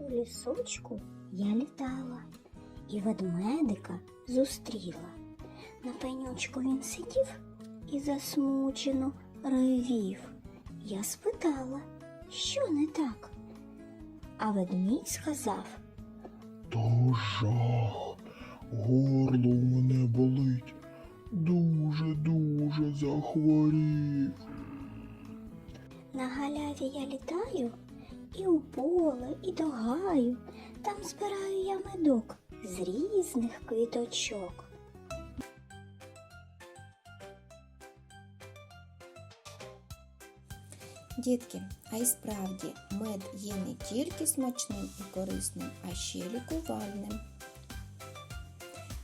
У лісочку я літала і ведмедика зустріла. На пеньочку він сидів і засмучено ревів. Я спитала, що не так. А ведмідь сказав, То жах, горло у мене болить, дуже-дуже захворів. на галяві я літаю і у поле, і до гаю. Там збираю я медок з різних квіточок. Дітки, а й справді мед є не тільки смачним і корисним, а ще лікувальним.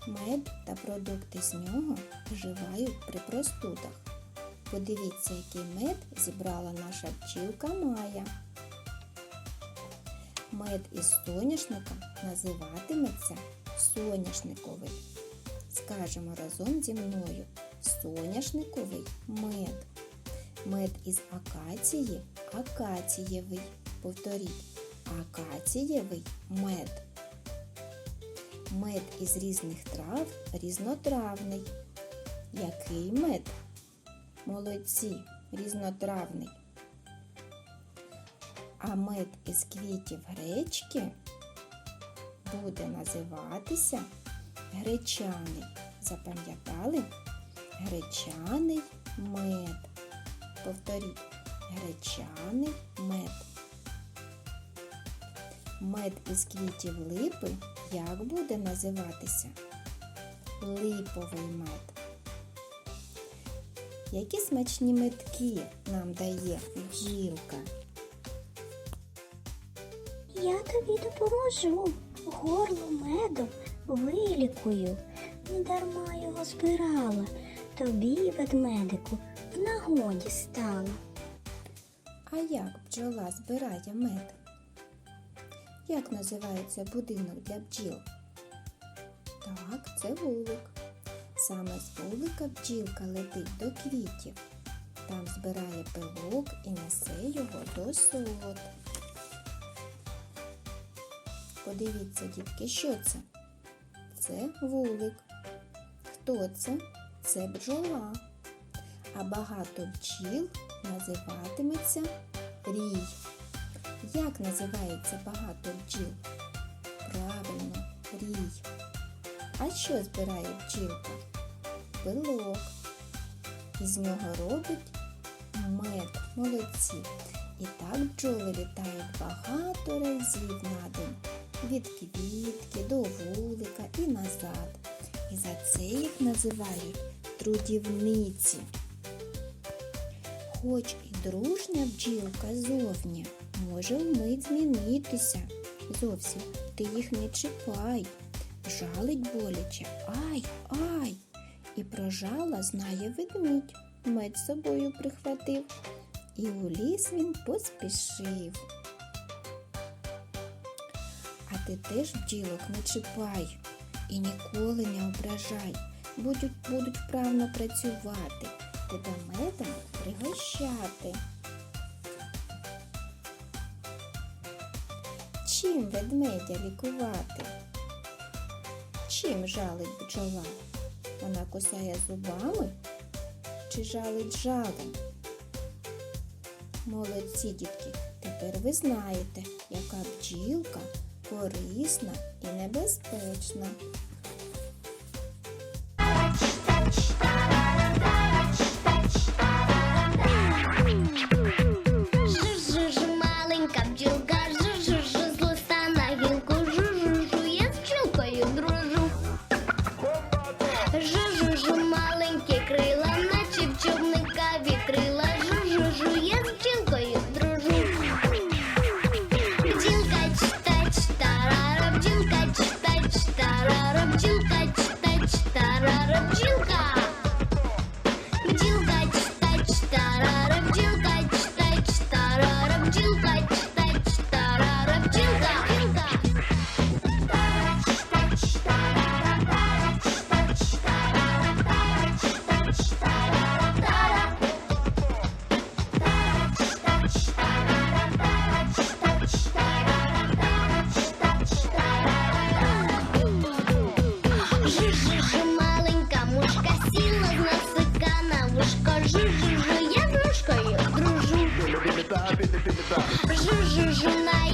Мед та продукти з нього вживають при простудах. Подивіться, який мед зібрала наша бджілка Майя. Мед із соняшника називатиметься соняшниковий. Скажемо разом зі мною соняшниковий мед. Мед із акації акацієвий. Повторіть, акацієвий мед. Мед із різних трав різнотравний. Який мед? Молодці, різнотравний. А мед із квітів гречки буде називатися гречаний. Запам'ятали? Гречаний мед. Повторіть, гречаний мед. Мед із квітів липи як буде називатися? Липовий мед. Які смачні медки нам дає бджілка? Я тобі допоможу, горло медом вилікую. Не дарма його збирала, тобі, ведмедику, в нагоді стало. А як бджола збирає мед? Як називається будинок для бджіл? Так, це вулик. Саме з вулика бджілка летить до квітів. Там збирає пилок і несе його до сот. Подивіться, дітки, що це? Це вулик. Хто це? Це бджола. А багато бджіл називатиметься рій. Як називається багато бджіл? Правильно, рій. А що збирає бджілка? Пилок. Із нього робить мед. Молодці. І так бджоли літають багато разів на день. Від квітки до вулика і назад. І за це їх називають трудівниці. Хоч і дружня бджілка зовні може вмить змінитися. Зовсім ти їх не чіпай. Жалить боляче. Ай, ай. І про жала знає ведмідь. Мед з собою прихватив. І у ліс він поспішив. Ти теж бджілок не чіпай і ніколи не ображай. Будуть, будуть вправно працювати, тебе медом пригощати. Чим ведмедя лікувати? Чим жалить бджола? Вона кусає зубами чи жалить жалом? Молодці дітки, тепер ви знаєте, яка бджілка корисна і небезпечна. do жу-жу на